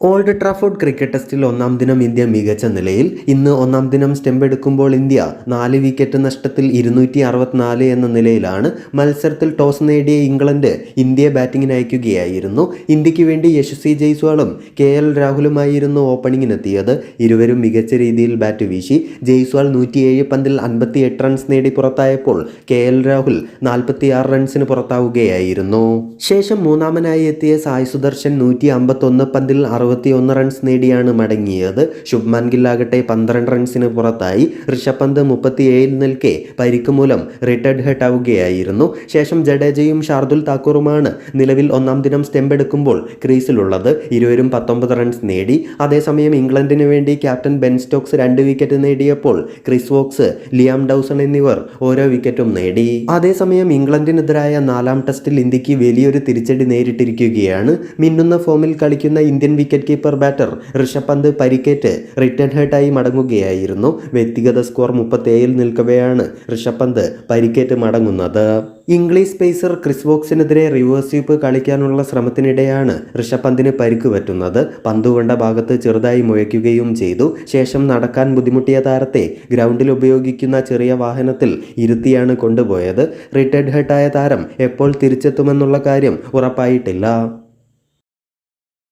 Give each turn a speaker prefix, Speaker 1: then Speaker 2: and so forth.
Speaker 1: Old Trafford cricket ടെസ്റ്റിൽ ഒന്നാം ദിനം ഇന്ത്യ മികച്ച നിലയിൽ. ഇന്ന് ഒന്നാം ദിനം സ്റ്റെമ്പ് എടുക്കുമ്പോൾ ഇന്ത്യ നാല് വിക്കറ്റ് നഷ്ടത്തിൽ ഇരുന്നൂറ്റി അറുപത്തിനാല് എന്ന നിലയിലാണ്. മത്സരത്തിൽ ടോസ് നേടിയ ഇംഗ്ലണ്ട് ഇന്ത്യയെ ബാറ്റിംഗിന് അയക്കുകയായിരുന്നു. ഇന്ത്യയ്ക്ക് വേണ്ടി യശസ്വി ജയ്സ്വാളും കെ എൽ രാഹുലുമായിരുന്നു ഓപ്പണിങ്ങിനെത്തിയത് ഇരുവരും മികച്ച രീതിയിൽ ബാറ്റ് വീശി. ജയ്സ്വാൾ നൂറ്റിയേഴ് പന്തിൽ അൻപത്തി എട്ട് റൺസ് നേടി പുറത്തായപ്പോൾ കെ എൽ രാഹുൽ നാൽപ്പത്തിയാറ് റൺസിന് പുറത്താവുകയായിരുന്നു. ശേഷം മൂന്നാമനായി എത്തിയ സായ് സുദർശൻ നൂറ്റി അമ്പത്തൊന്ന് പന്തിൽ അറുപത്തിയൊന്ന് റൺസ് നേടിയാണ് മടങ്ങിയത്. ശുഭ്മാൻ ഗില്ലാകട്ടെ പന്ത്രണ്ട് റൺസിന് പുറത്തായി. ഋഷഭ് പന്ത് മുപ്പത്തിയേഴിൽ നിൽക്കെ പരിക്ക് മൂലം റിട്ടയർഡ് ഹെഡ് ആവുകയായിരുന്നു. ശേഷം ജഡേജയും ഷാർദുൽ താക്കൂറുമാണ് നിലവിൽ ഒന്നാം ദിനം സ്റ്റെമ്പ് എടുക്കുമ്പോൾ ക്രീസിലുള്ളത്. ഇരുവരും പത്തൊമ്പത് റൺസ് നേടി. അതേസമയം ഇംഗ്ലണ്ടിന് വേണ്ടി ക്യാപ്റ്റൻ ബെൻ സ്റ്റോക്സ് രണ്ട് വിക്കറ്റ് നേടിയപ്പോൾ ക്രിസ് വോക്സ് ലിയാം ഡൗസൺ എന്നിവർ ഓരോ വിക്കറ്റും നേടി. അതേസമയം ഇംഗ്ലണ്ടിനെതിരായ നാലാം ടെസ്റ്റിൽ ഇന്ത്യയ്ക്ക് വലിയൊരു തിരിച്ചടി നേരിട്ടിരിക്കുകയാണ്. മിന്നുന്ന ഫോമിൽ കളിക്കുന്ന Indian wicket keeper batter Rishabh Pant പരിക്കേറ്റ് റിട്ടേൺ ഹേട്ടായി മടങ്ങുകയായിരുന്നു. വ്യക്തിഗത സ്കോർ മുപ്പത്തേഴിൽ നിൽക്കവെയാണ് ഋഷഭ് പന്ത് പരിക്കേറ്റ് മടങ്ങുന്നത്. ഇംഗ്ലീഷ് പേസർ ക്രിസ് വോക്സിനെതിരെ റിവേഴ്സ് സ്വീപ്പ് കളിക്കാനുള്ള ശ്രമത്തിനിടെയാണ് ഋഷഭ് പന്തിന് പരിക്ക് പറ്റുന്നത്. പന്തുകൊണ്ട ഭാഗത്ത് ചെറുതായി മുഴയ്ക്കുകയും ചെയ്തു. ശേഷം നടക്കാൻ ബുദ്ധിമുട്ടിയ താരത്തെ ഗ്രൗണ്ടിൽ ഉപയോഗിക്കുന്ന ചെറിയ വാഹനത്തിൽ ഇരുത്തിയാണ് കൊണ്ടുപോയത്. റിട്ടയർഡ് ഹെഡായ താരം എപ്പോൾ തിരിച്ചെത്തുമെന്നുള്ള കാര്യം ഉറപ്പായിട്ടില്ല.